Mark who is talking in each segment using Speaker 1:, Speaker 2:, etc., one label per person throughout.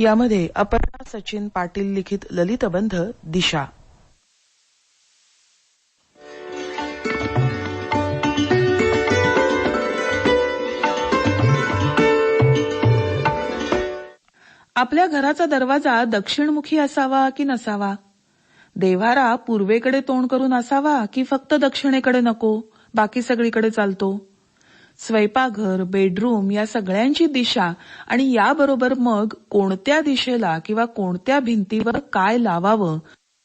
Speaker 1: यामध्ये अपर्णा सचिन पाटील लिखित ललितबंध दिशा. आपल्या घराचा दरवाजा दक्षिणमुखी असावा की नसावा? देव्हारा पूर्वेकडे तोंड करून असावा की फक्त दक्षिणेकडे नको? बाकी सगळीकडे चालतो. स्वयंपाकघर बेडरूम या सगळ्यांची दिशा आणि याबरोबर मग कोणत्या दिशेला किंवा कोणत्या भिंतीवर काय लावावं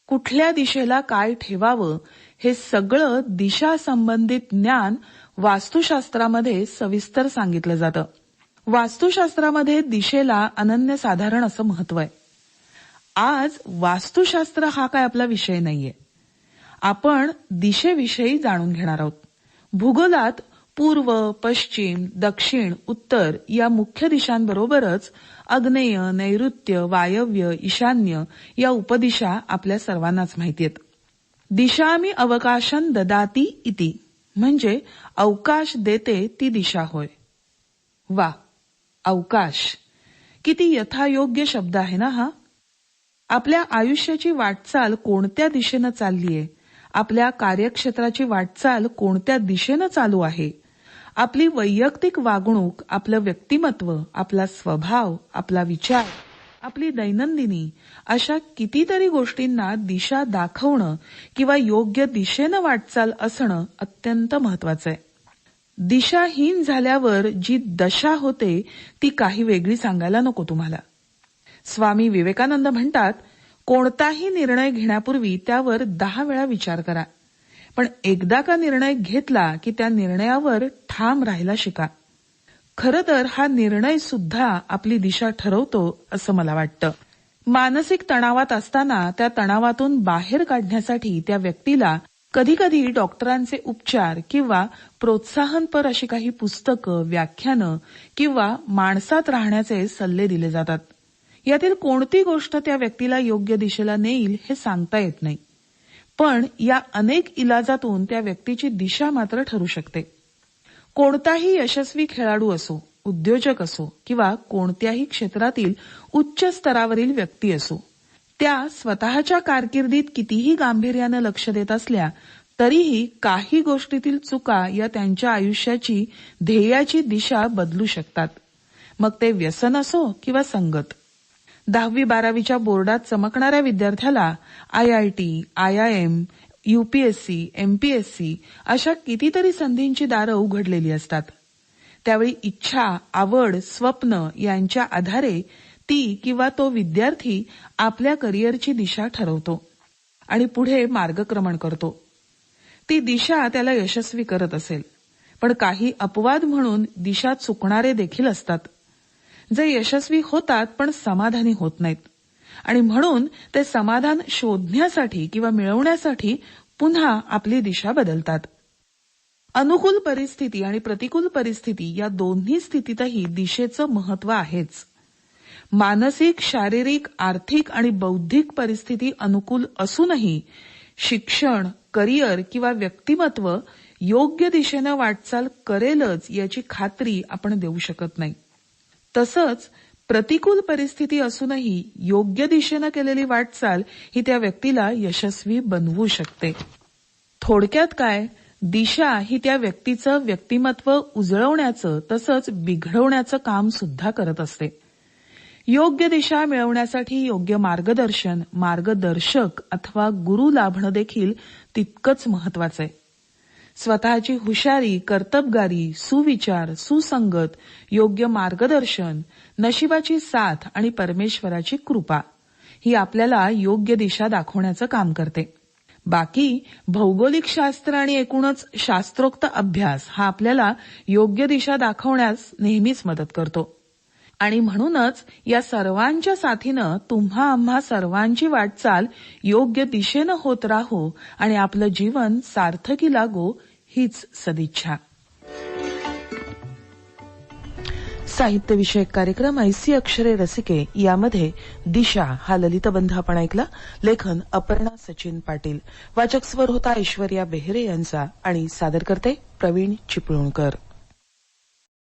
Speaker 1: कुठल्या दिशेला काय ठेवावं हे सगळं दिशा संबंधित ज्ञान वास्तुशास्त्रामध्ये सविस्तर सांगितलं जातं. वास्तुशास्त्रामध्ये दिशेला अनन्यसाधारण असं महत्त्व आहे. आज वास्तुशास्त्र हा काय आपला विषय नाहीये. आपण दिशेविषयी जाणून घेणार आहोत. भूगोलात पूर्व पश्चिम दक्षिण उत्तर या मुख्य दिशांबरोबरच अग्नेय नैऋत्य वायव्य ईशान्य या उपदिशा आपल्या सर्वांनाच माहिती आहेत. दिशामी अवकाशन ददाती इति. म्हणजे अवकाश देते ती दिशा होय. वा अवकाश. किती यथायोग्य शब्द आहे ना हा? आपल्या आयुष्याची वाटचाल कोणत्या दिशेनं चाललीये? आपल्या कार्यक्षेत्राची वाटचाल कोणत्या दिशेनं चालू आहे? आपली वैयक्तिक वागणूक आपलं व्यक्तिमत्व आपला स्वभाव आपला विचार आपली दैनंदिनी अशा कितीतरी गोष्टींना दिशा दाखवणं किंवा योग्य दिशेनं वाटचाल असणं अत्यंत महत्वाचं आहे. दिशाहीन झाल्यावर जी दशा होते ती काही वेगळी सांगायला नको तुम्हाला. स्वामी विवेकानंद म्हणतात कोणताही निर्णय घेण्यापूर्वी त्यावर दहा वेळा विचार करा. पण एकदा का निर्णय घेतला की त्या निर्णयावर ठाम राहायला शिका. खरं तर हा निर्णय सुद्धा आपली दिशा ठरवतो असं मला वाटतं. मानसिक तणावात असताना त्या तणावातून बाहेर काढण्यासाठी त्या व्यक्तीला कधीकधी डॉक्टरांचे उपचार किंवा प्रोत्साहनपर अशी काही पुस्तकं व्याख्यानं किंवा माणसात राहण्याचे सल्ले दिले जातात. यातील कोणती गोष्ट त्या व्यक्तीला योग्य दिशेला नेईल हे सांगता येत नाही. पण या अनेक इलाजातून त्या व्यक्तीची दिशा मात्र ठरू शकते. कोणताही यशस्वी खेळाडू असो उद्योजक असो किंवा कोणत्याही क्षेत्रातील उच्च स्तरावरील व्यक्ती असो त्या स्वतःच्या कारकिर्दीत कितीही गांभीर्यानं लक्ष देत असल्या तरीही काही गोष्टीतील चुका या त्यांच्या आयुष्याची ध्येयाची दिशा बदलू शकतात. मग ते व्यसन असो किंवा संगत. दहावी बारावीच्या बोर्डात चमकणाऱ्या विद्यार्थ्याला आयआयटी आयआयएम युपीएससी एमपीएससी अशा कितीतरी संधींची दारं उघडलेली असतात. त्यावेळी इच्छा आवड स्वप्न यांच्या आधारे ती किंवा तो विद्यार्थी आपल्या करिअरची दिशा ठरवतो आणि पुढे मार्गक्रमण करतो. ती दिशा त्याला यशस्वी करत असेल पण काही अपवाद म्हणून दिशा चुकणारे देखील असतात. जे यशस्वी होतात पण समाधानी होत नाहीत. आणि म्हणून ते समाधान शोधण्यासाठी किंवा मिळवण्यासाठी पुन्हा आपली दिशा बदलतात. अनुकूल परिस्थिती आणि प्रतिकूल परिस्थिती या दोन्ही स्थितीतही दिशेचं महत्त्व आहेच. मानसिक शारीरिक आर्थिक आणि बौद्धिक परिस्थिती अनुकूल असूनही शिक्षण करिअर किंवा व्यक्तिमत्व योग्य दिशेनं वाटचाल करेलच याची खात्री आपण देऊ शकत नाही. तसंच प्रतिकूल परिस्थिती असूनही योग्य दिशेनं केलेली वाटचाल ही त्या व्यक्तीला यशस्वी बनवू शकते. थोडक्यात काय? दिशा ही त्या व्यक्तीचं व्यक्तिमत्व उजळवण्याचं तसंच बिघडवण्याचं काम सुद्धा करत असते. योग्य दिशा मिळवण्यासाठी योग्य मार्गदर्शन मार्गदर्शक अथवा गुरु लाभणं देखील तितकंच महत्वाचं आहे. स्वतःची हुशारी कर्तबगारी सुविचार सुसंगत योग्य मार्गदर्शन नशिबाची साथ आणि परमेश्वराची कृपा ही आपल्याला योग्य दिशा दाखवण्याचं काम करते. बाकी भौगोलिक शास्त्र आणि एकूणच शास्त्रोक्त अभ्यास हा आपल्याला योग्य दिशा दाखवण्यास नेहमीच मदत करतो. आणि म्हणूनच या सर्वांच्या साथीनं तुम्हा आम्हा सर्वांची वाटचाल योग्य दिशेनं होत राहो आणि आपलं जीवन सार्थकी लागो हीच सदिच्छा. साहित्यविषयक कार्यक्रम ऐसी अक्षरे रसिके यामध्ये दिशा हा ललितबंध आपण ऐकला. लेखन अपर्णा सचिन पाटील. वाचक स्वर होता ऐश्वर्या बेहरे यांचा आणि सादर करते प्रवीण चिपळूणकर.